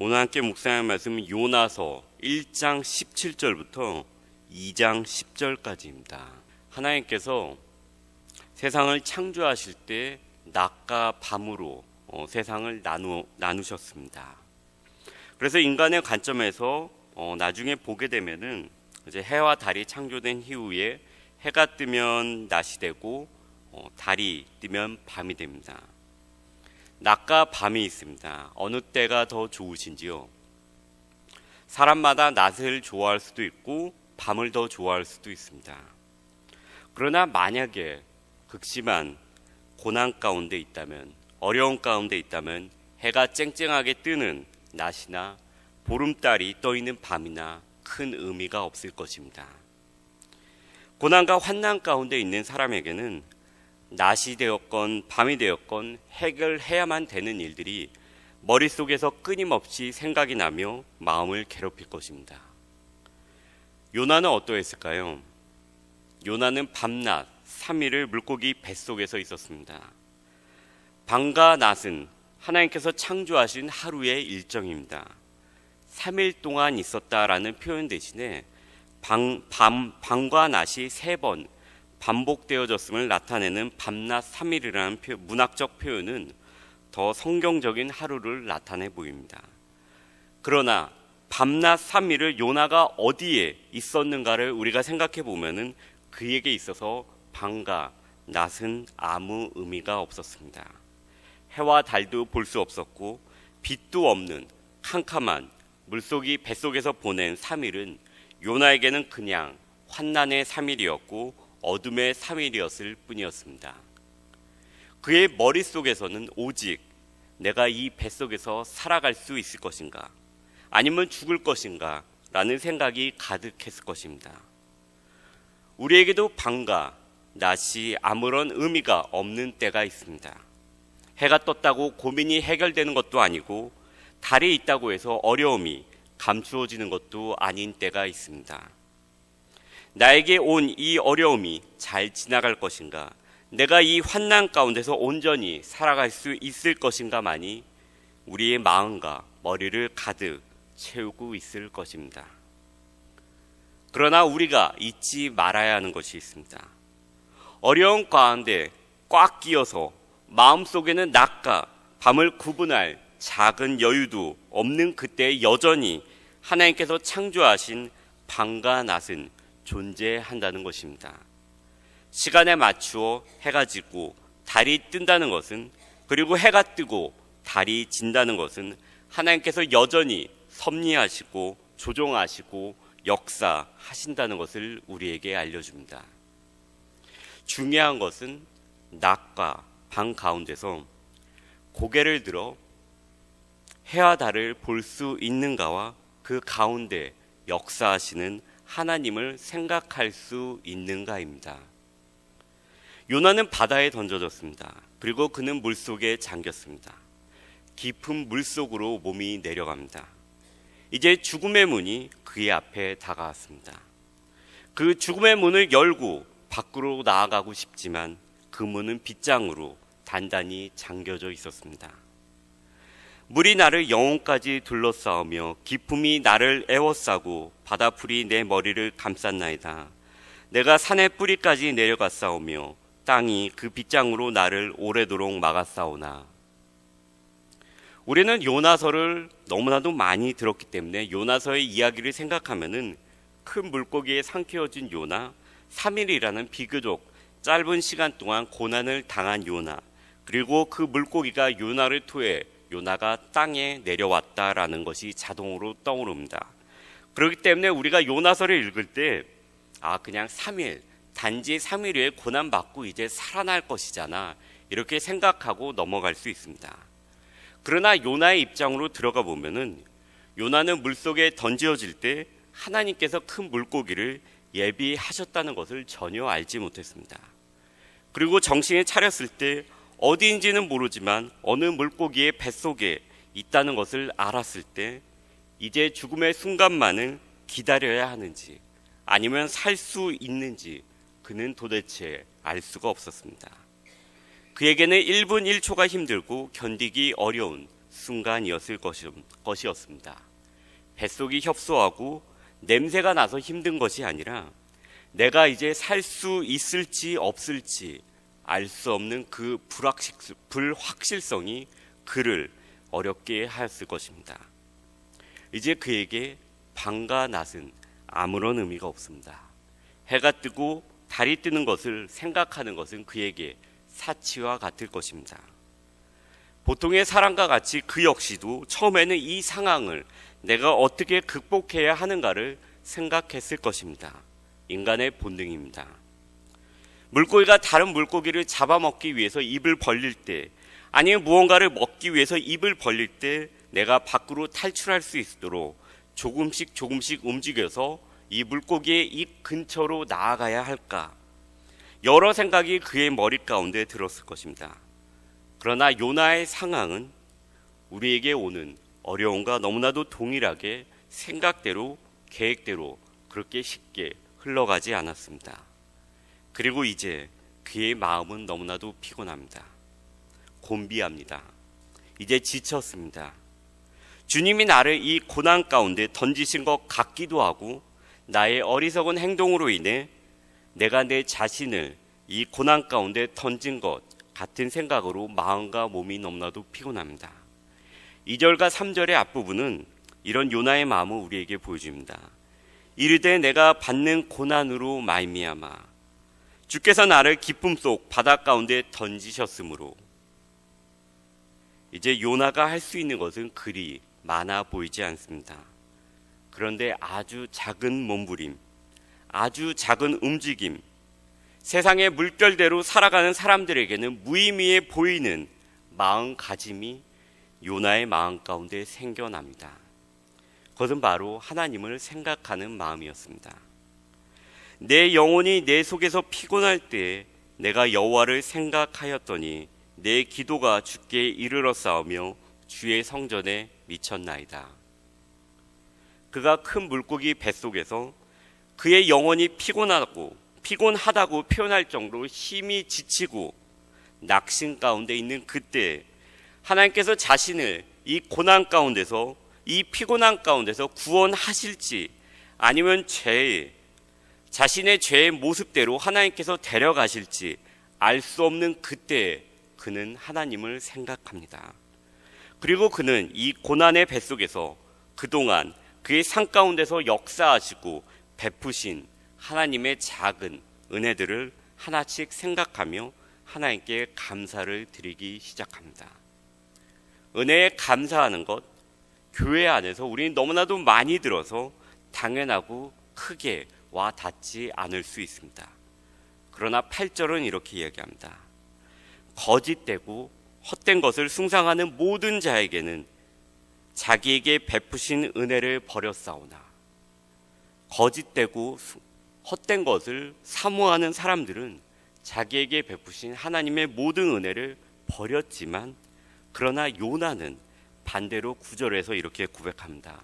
오늘 함께 묵상할 말씀은 요나서 1장 17절부터 2장 10절까지입니다. 하나님께서 세상을 창조하실 때 낮과 밤으로 어, 세상을 나누, 나누셨습니다. 그래서 인간의 관점에서 어, 나중에 보게 되면은 이제 해와 달이 창조된 이후에 해가 뜨면 낮이 되고 어, 달이 뜨면 밤이 됩니다. 낮과 밤이 있습니다. 어느 때가 더 좋으신지요? 사람마다 낮을 좋아할 수도 있고 밤을 더 좋아할 수도 있습니다. 그러나 만약에 극심한 고난 가운데 있다면 어려운 가운데 있다면 해가 쨍쨍하게 뜨는 낮이나 보름달이 떠 있는 밤이나 큰 의미가 없을 것입니다. 고난과 환난 가운데 있는 사람에게는 낮이 되었건 밤이 되었건 해결해야만 되는 일들이 머릿속에서 끊임없이 생각이 나며 마음을 괴롭힐 것입니다. 요나는 어떠했을까요? 요나는 밤낮 3일을 물고기 뱃속에서 있었습니다. 밤과 낮은 하나님께서 창조하신 하루의 일정입니다. 3일 동안 있었다라는 표현 대신에 밤, 밤, 밤과 낮이 세번 반복되어졌음을 나타내는 밤낮 3일이라는 표, 문학적 표현은 더 성경적인 하루를 나타내 보입니다. 그러나 밤낮 3일을 요나가 어디에 있었는가를 우리가 생각해 보면은 그에게 있어서 밤과 낮은 아무 의미가 없었습니다. 해와 달도 볼 수 없었고 빛도 없는 캄캄한 물속이 뱃속에서 보낸 3일은 요나에게는 그냥 환난의 3일이었고 어둠의 3일이었을 뿐이었습니다. 그의 머릿속에서는 오직 내가 이 뱃속에서 살아갈 수 있을 것인가 아니면 죽을 것인가 라는 생각이 가득했을 것입니다. 우리에게도 밤과 낮이 아무런 의미가 없는 때가 있습니다. 해가 떴다고 고민이 해결되는 것도 아니고 달이 있다고 해서 어려움이 감추어지는 것도 아닌 때가 있습니다. 나에게 온 이 어려움이 잘 지나갈 것인가? 내가 이 환난 가운데서 온전히 살아갈 수 있을 것인가만이 우리의 마음과 머리를 가득 채우고 있을 것입니다. 그러나 우리가 잊지 말아야 하는 것이 있습니다. 어려운 가운데 꽉 끼어서 마음속에는 낮과 밤을 구분할 작은 여유도 없는 그때 여전히 하나님께서 창조하신 밤과 낮은 존재한다는 것입니다. 시간에 맞추어 해가 지고 달이 뜬다는 것은 그리고 해가 뜨고 달이 진다는 것은 하나님께서 여전히 섭리하시고 조종하시고 역사하신다는 것을 우리에게 알려줍니다. 중요한 것은 낮과 밤 가운데서 고개를 들어 해와 달을 볼 수 있는가와 그 가운데 역사하시는 하나님을 생각할 수 있는가입니다. 요나는 바다에 던져졌습니다. 그리고 그는 물 속에 잠겼습니다. 깊은 물 속으로 몸이 내려갑니다. 이제 죽음의 문이 그의 앞에 다가왔습니다. 그 죽음의 문을 열고 밖으로 나아가고 싶지만 그 문은 빗장으로 단단히 잠겨져 있었습니다. 물이 나를 영혼까지 둘러싸우며 기품이 나를 애워싸고 바다풀이 내 머리를 감쌌나이다. 내가 산의 뿌리까지 내려갔사오며 땅이 그 빗장으로 나를 오래도록 막았사오나. 우리는 요나서를 너무나도 많이 들었기 때문에 요나서의 이야기를 생각하면은 큰 물고기에 삼켜진 요나, 3일이라는 비교적 짧은 시간 동안 고난을 당한 요나, 그리고 그 물고기가 요나를 토해 요나가 땅에 내려왔다라는 것이 자동으로 떠오릅니다. 그렇기 때문에 우리가 요나서를 읽을 때, 아, 그냥 3일, 단지 3일 후에 고난 받고 이제 살아날 것이잖아. 이렇게 생각하고 넘어갈 수 있습니다. 그러나 요나의 입장으로 들어가 보면은 요나는 물속에 던지어질 때 하나님께서 큰 물고기를 예비하셨다는 것을 전혀 알지 못했습니다. 그리고 정신을 차렸을 때 어디인지는 모르지만 어느 물고기의 뱃속에 있다는 것을 알았을 때 이제 죽음의 순간만을 기다려야 하는지 아니면 살 수 있는지 그는 도대체 알 수가 없었습니다. 그에게는 1분 1초가 힘들고 견디기 어려운 순간이었을 것이- 것이었습니다. 뱃속이 협소하고 냄새가 나서 힘든 것이 아니라 내가 이제 살 수 있을지 없을지 알 수 없는 그 불확실, 불확실성이 그를 어렵게 하였을 것입니다. 이제 그에게 밤과 낮은 아무런 의미가 없습니다. 해가 뜨고 달이 뜨는 것을 생각하는 것은 그에게 사치와 같을 것입니다. 보통의 사람과 같이 그 역시도 처음에는 이 상황을 내가 어떻게 극복해야 하는가를 생각했을 것입니다. 인간의 본능입니다. 물고기가 다른 물고기를 잡아먹기 위해서 입을 벌릴 때, 아니면 무언가를 먹기 위해서 입을 벌릴 때 내가 밖으로 탈출할 수 있도록 조금씩 조금씩 움직여서 이 물고기의 입 근처로 나아가야 할까? 여러 생각이 그의 머리 가운데 들었을 것입니다. 그러나 요나의 상황은 우리에게 오는 어려움과 너무나도 동일하게 생각대로 계획대로 그렇게 쉽게 흘러가지 않았습니다. 그리고 이제 그의 마음은 너무나도 피곤합니다. 곤비합니다. 이제 지쳤습니다. 주님이 나를 이 고난 가운데 던지신 것 같기도 하고 나의 어리석은 행동으로 인해 내가 내 자신을 이 고난 가운데 던진 것 같은 생각으로 마음과 몸이 너무나도 피곤합니다. 2절과 3절의 앞부분은 이런 요나의 마음을 우리에게 보여줍니다. 이르되 내가 받는 고난으로 말미암아 주께서 나를 기쁨 속 바다 가운데 던지셨으므로 이제 요나가 할 수 있는 것은 그리 많아 보이지 않습니다. 그런데 아주 작은 몸부림, 아주 작은 움직임, 세상의 물결대로 살아가는 사람들에게는 무의미해 보이는 마음가짐이 요나의 마음 가운데 생겨납니다. 그것은 바로 하나님을 생각하는 마음이었습니다. 내 영혼이 내 속에서 피곤할 때 내가 여호와를 생각하였더니 내 기도가 주께 이르러 싸우며 주의 성전에 미쳤나이다. 그가 큰 물고기 뱃속에서 그의 영혼이 피곤하고 피곤하다고 표현할 정도로 힘이 지치고 낙심 가운데 있는 그때 하나님께서 자신을 이 고난 가운데서 이 피곤한 가운데서 구원하실지 아니면 죄의 자신의 죄의 모습대로 하나님께서 데려가실지 알 수 없는 그때 그는 하나님을 생각합니다. 그리고 그는 이 고난의 뱃속에서 그동안 그의 상 가운데서 역사하시고 베푸신 하나님의 작은 은혜들을 하나씩 생각하며 하나님께 감사를 드리기 시작합니다. 은혜에 감사하는 것, 교회 안에서 우리는 너무나도 많이 들어서 당연하고 크게 와 닿지 않을 수 있습니다. 그러나 8절은 이렇게 이야기합니다. 거짓되고 헛된 것을 숭상하는 모든 자에게는 자기에게 베푸신 은혜를 버렸사오나 거짓되고 헛된 것을 사모하는 사람들은 자기에게 베푸신 하나님의 모든 은혜를 버렸지만 그러나 요나는 반대로 구절에서 이렇게 고백합니다.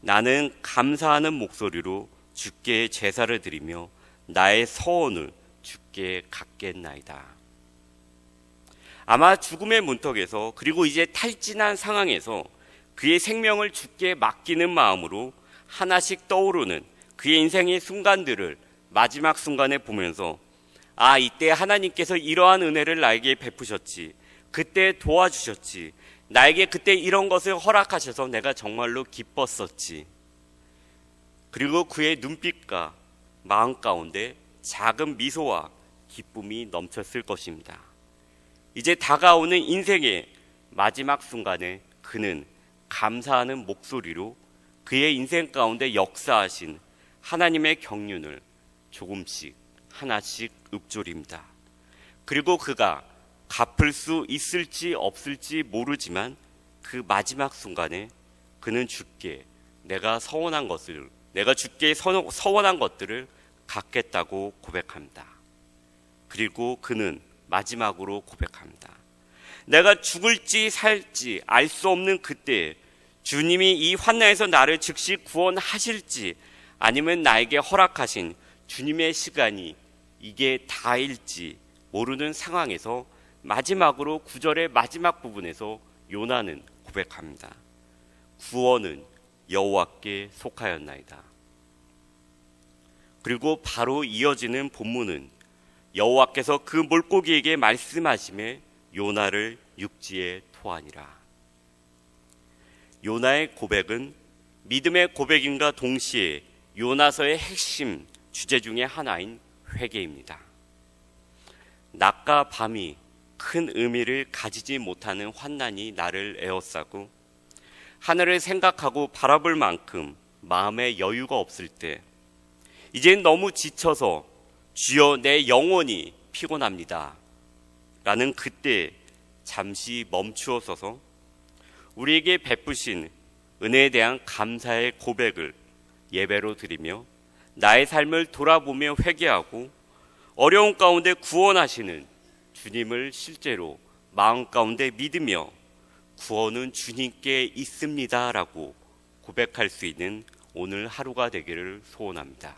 나는 감사하는 목소리로 주께 제사를 드리며 나의 서원을 주께 갖겠나이다. 아마 죽음의 문턱에서 그리고 이제 탈진한 상황에서 그의 생명을 주께 맡기는 마음으로 하나씩 떠오르는 그의 인생의 순간들을 마지막 순간에 보면서 아, 이때 하나님께서 이러한 은혜를 나에게 베푸셨지. 그때 도와주셨지. 나에게 그때 이런 것을 허락하셔서 내가 정말로 기뻤었지. 그리고 그의 눈빛과 마음 가운데 작은 미소와 기쁨이 넘쳤을 것입니다. 이제 다가오는 인생의 마지막 순간에 그는 감사하는 목소리로 그의 인생 가운데 역사하신 하나님의 경륜을 조금씩 하나씩 읊조립니다. 그리고 그가 갚을 수 있을지 없을지 모르지만 그 마지막 순간에 그는 주께 내가 서원한 것을 내가 주께 서- 서원한 것들을 갖겠다고 고백합니다. 그리고 그는 마지막으로 고백합니다. 내가 죽을지 살지 알 수 없는 그때 주님이 이 환난에서 나를 즉시 구원하실지 아니면 나에게 허락하신 주님의 시간이 이게 다일지 모르는 상황에서 마지막으로 구절의 마지막 부분에서 요나는 고백합니다. 구원은 여호와께 속하였나이다. 그리고 바로 이어지는 본문은 여호와께서 그 물고기에게 말씀하심에 요나를 육지에 토하니라. 요나의 고백은 믿음의 고백인가 동시에 요나서의 핵심 주제 중의 하나인 회개입니다. 낮과 밤이 큰 의미를 가지지 못하는 환난이 나를 에워싸고 하늘을 생각하고 바라볼 만큼 마음에 여유가 없을 때 이젠 너무 지쳐서 주여 내 영혼이 피곤합니다. 라는 그때 잠시 멈추어 서서 우리에게 베푸신 은혜에 대한 감사의 고백을 예배로 드리며 나의 삶을 돌아보며 회개하고 어려운 가운데 구원하시는 주님을 실제로 마음 가운데 믿으며 구원은 주님께 있습니다라고 고백할 수 있는 오늘 하루가 되기를 소원합니다.